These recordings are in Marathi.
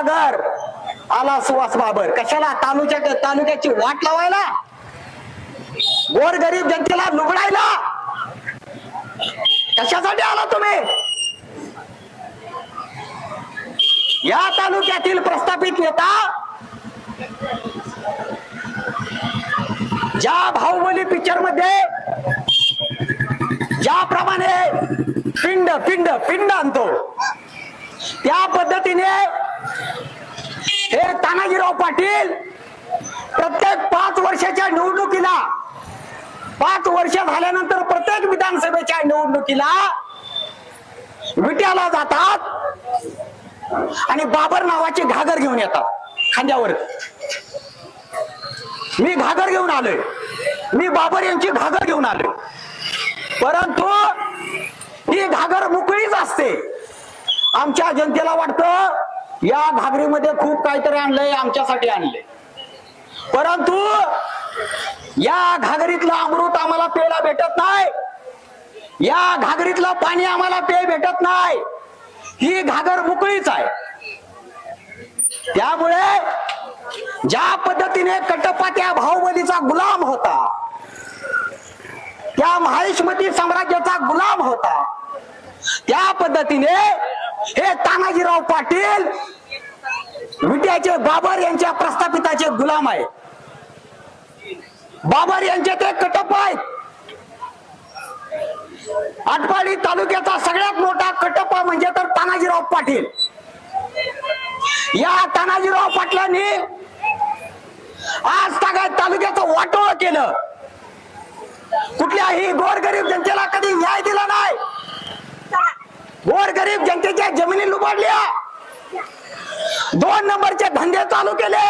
सागर. आला सुहास बाबर. कशाला? तालुक्या तालुक्याची वाट लावायला? गोर गरीब जनतेला लुगडायला? कशासाठी आला तुम्ही? या तालुक्यातील प्रस्थापित नेता ज्या बाहुबली पिक्चरमध्ये ज्याप्रमाणे पिंड पिंड पिंड आणतो. त्या पद्धतीने हे तानाजीराव पाटील प्रत्येक पाच वर्षाच्या निवडणुकीला पाच वर्ष झाल्यानंतर प्रत्येक विधानसभेच्या निवडणुकीला विट्याला जातात आणि बाबर नावाची घागर घेऊन येतात खांद्यावर. मी घागर घेऊन आलोय. मी बाबर यांची घागर घेऊन आलोय. परंतु ही घागर मोकळीच असते. आमच्या जनतेला वाटतं या घागरीमध्ये खूप काहीतरी आणलंय आमच्यासाठी आणलंय. परंतु या घागरीतलं अमृत आम्हाला प्यायला भेटत नाही. या घागरीतलं पाणी आम्हाला पेय भेटत नाही. ही घागर मोकळीच आहे. त्यामुळे ज्या पद्धतीने कटप्पा त्या भाऊबलीचा गुलाम होता त्या महायुष्मती साम्राज्याचा गुलाम होता त्या पद्धतीने हे तानाजीराव पाटील विट्याचे बाबर यांच्या प्रस्थापिताचे गुलाम आहे. बाबर यांचे ते कटप आहेत. आटपाडी तालुक्याचा सगळ्यात मोठा कटप्पा म्हणजे तर तानाजीराव पाटील. या तानाजीराव पाटलांनी आज सगळ्या तालुक्याचं वाटोळ केलं. कुठल्याही गोरगरीब जनतेला कधी न्याय दिला नाही. गोरगरीब जनतेच्या जमिनी लुबाडल्या दोन नंबरचे धंदे चालू केले.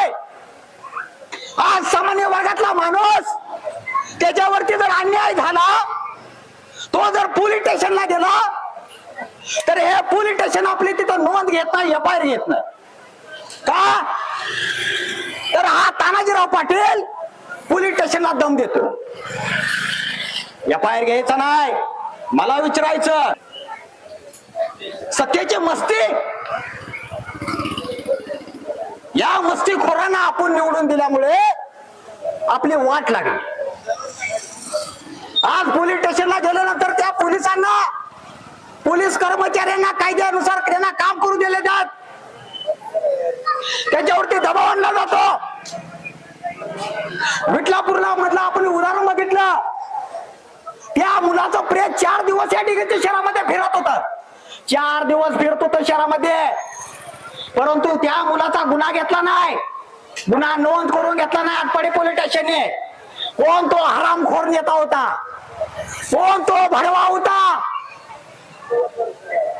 आज सामान्य वर्गातला माणूस त्याच्यावरती जर अन्याय झाला तो जर पोलीस स्टेशनला गेला तर हे पोलीस स्टेशन आपली तिथं नोंद घेत नाही एफ आय आर घेत नाही. का? तर हा तानाजीराव पाटील पोलीस स्टेशनला दम देतो. एफ आय आर घ्यायचा नाही. मला विचारायचं सत्याची मस्ती? या मस्तीखोरांना आपण निवडून दिल्यामुळे आपली वाट लागली. आज पोलीस स्टेशनला गेल्यानंतर त्या पोलिसांना पोलीस कर्मचाऱ्यांना कायद्यानुसार त्यांना काम करू दिले जात. त्याच्यावरती दबाव आणला जातो. विठलापूरला म्हटलं आपण उदाहरण बघितलं. त्या मुलाचं प्रेत चार दिवस या डिग्रीच्या शहरामध्ये फिरत होत. चार दिवस फिरतो तर शहरामध्ये. परंतु त्या मुलाचा गुन्हा घेतला नाही. गुन्हा नोंद करून घेतला नाही आटपाडी पोलीस स्टेशनने. कोण तो हरामखोर नेता होता? कोण तो भडवा होता?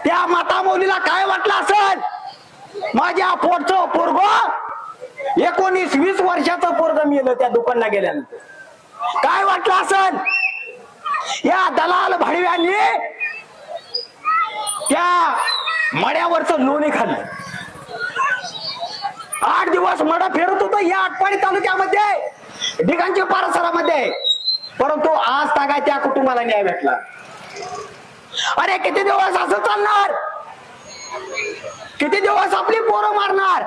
त्या माता मुलीला काय वाटलं असेल? माझ्या पोटच पोरग एकोणीस वीस वर्षाचं पोरग मेलं त्या दुकानला गेल्यानंतर. काय वाटलं असेल? या दलाल भडव्यांनी त्या मड्यावरच लोणी खाल्लं आठ दिवस मडा फिरत होतो या आटपाडी तालुक्यामध्ये ढिगांच्या पारसरामध्ये. परंतु आज तागाय त्या कुटुंबाला न्याय भेटला. अरे किती दिवस असं चालणार? किती दिवस आपली पोरं मारणार?